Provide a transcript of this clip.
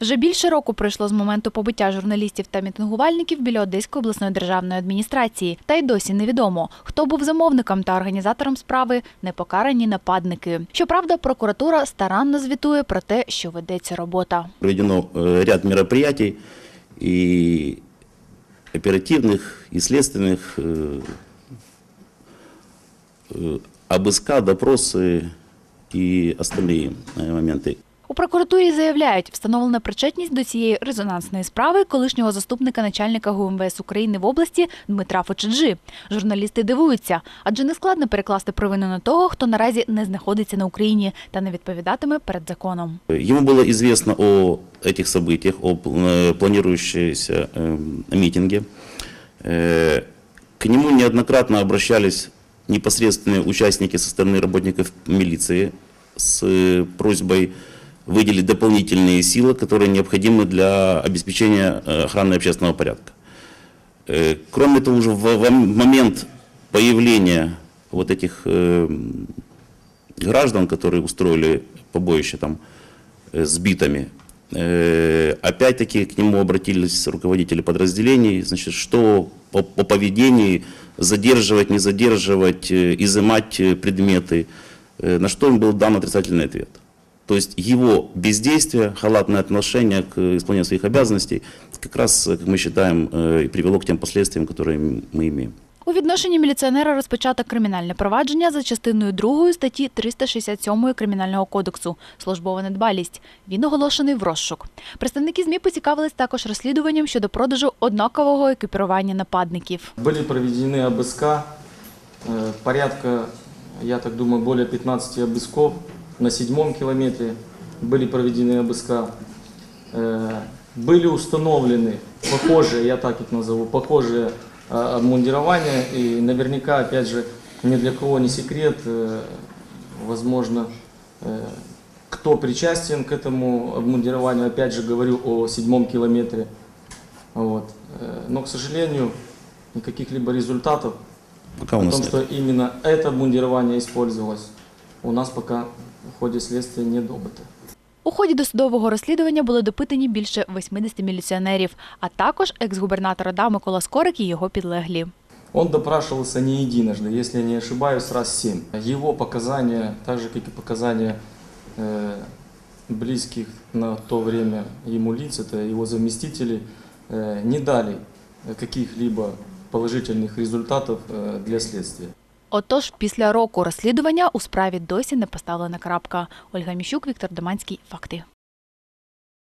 Вже більше року пройшло з моменту побиття журналістів та мітингувальників біля Одеської обласної державної адміністрації. Та й досі невідомо, хто був замовником та організатором справи непокарані нападники. Щоправда, прокуратура старанно звітує про те, що ведеться робота. Проведено э, ряд мероприятий и оперативных, и следственных, э, э, обыска, допросы и остальные э, моменты. У прокуратурі заявляють, встановлена причетність до цієї резонансної справи колишнього заступника начальника ГУМВС України в області Дмитра Фочеджи. Журналісти дивуються, адже не складно перекласти провину на того, хто наразі не знаходиться на Україні та не відповідатиме перед законом. Ему было известно о этих событиях, о э, планирующемся э, митинге. Э, К нему неоднократно обращались непосредственные участники со стороны работников милиции с э, просьбой выделить дополнительные силы, которые необходимы для обеспечения э, охраны общественного порядка. Э, Кроме того, уже в момент появления вот этих э, граждан, которые устроили побоище там с битами, опять-таки к нему обратились руководители подразделений, значит, что по, по поведению задерживать, не задерживать, изымать предметы, на что им был дан отрицательный ответ. То есть его бездействие, халатное отношение к исполнению своих обязанностей как раз, э, как мы считаем, э, и привело к тем последствиям, которые мы имеем. У відношенні міліціонера розпочато кримінальне провадження за частиною 2 статті 367 Кримінального кодексу «Службова недбалість». Він оголошений в розшук. Представники ЗМІ поцікавились також розслідуванням щодо продажу однакового екіпірування нападників. Были проведены обыска, э, порядка, я так думаю, более 15 обысков На седьмом километре были проведены обыска. Э, Были установлены похожие, я так их назову, похожие э, обмундирования. И наверняка, опять же, ни для кого не секрет, э, возможно, э, кто причастен к этому обмундированию. Опять же, говорю о седьмом километре. Вот. Но, к сожалению, никаких либо результатов Пока у о нас том, нет. что именно это обмундирование использовалось, у нас пока в ходе следствия не добыто. У ході досудового розслідування були допитані більше 80 міліціонерів, а також екс-губернатор ОДА Микола Скорик і його підлеглі. Он допрашивался не единожды, если я не ошибаюсь, раз семь. Его показания, так же как и показания э, близких на то время ему лиц, это его заместители, э, не дали каких-либо положительных результатов э, для следствия. Отож, після року розслідування у справі досі не поставлена крапка. Ольга Міщук, Віктор Доманський. Факти.